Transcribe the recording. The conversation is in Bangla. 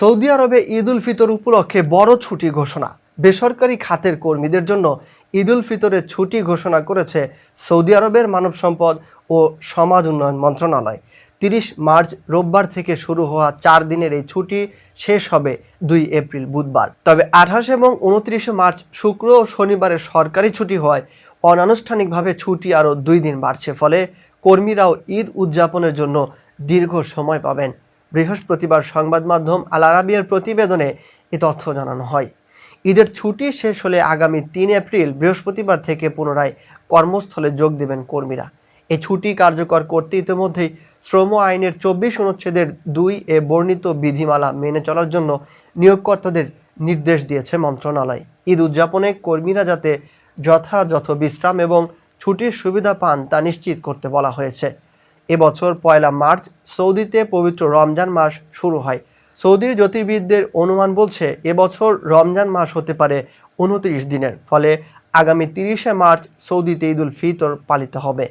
সৌদি আরবে ঈদ উল ফিতর উপলক্ষে বড় ছুটি ঘোষণা। বেসরকারি খাতের কর্মীদের জন্য ঈদ উল ফিতরের ছুটি ঘোষণা করেছে সৌদি আরবের মানব সম্পদ ও সমাজ উন্নয়ন মন্ত্রণালয়। তিরিশ মার্চ রোববার থেকে শুরু হওয়া চার দিনের এই ছুটি শেষ হবে দুই এপ্রিল বুধবার। তবে আঠাশ এবং উনত্রিশে মার্চ শুক্র ও শনিবারের সরকারি ছুটি হওয়ায় অনানুষ্ঠানিকভাবে ছুটি আরও দুই দিন বাড়ছে। ফলে কর্মীরাও ঈদ উদযাপনের জন্য দীর্ঘ সময় পাবেন। বৃহস্পতিবার সংবাদ মাধ্যম আল আরাবিয়ার প্রতিবেদনে এ তথ্য জানানো হয়। ঈদের ছুটি শেষ হলে আগামী তিন এপ্রিল বৃহস্পতিবার থেকে পুনরায় কর্মস্থলে যোগ দেবেন কর্মীরা। এ ছুটি কার্যকর করতে ইতিমধ্যেই শ্রম আইনের চব্বিশ অনুচ্ছেদের দুই এ বর্ণিত বিধিমালা মেনে চলার জন্য নিয়োগকর্তাদের নির্দেশ দিয়েছে মন্ত্রণালয়। ঈদ উদযাপনে কর্মীরা যাতে যথাযথ বিশ্রাম এবং ছুটির সুবিধা পান তা নিশ্চিত করতে বলা হয়েছে। এবছর পয়লা মার্চ সৌদিতে পবিত্র রমজান মাস শুরু হয়। সৌদির জ্যোতির্বিদদের অনুমান বলছে, এবছর রমজান মাস হতে পারে উনত্রিশ দিনের। ফলে আগামী তিরিশে মার্চ সৌদিতে ঈদুল ফিতর পালিত হবে।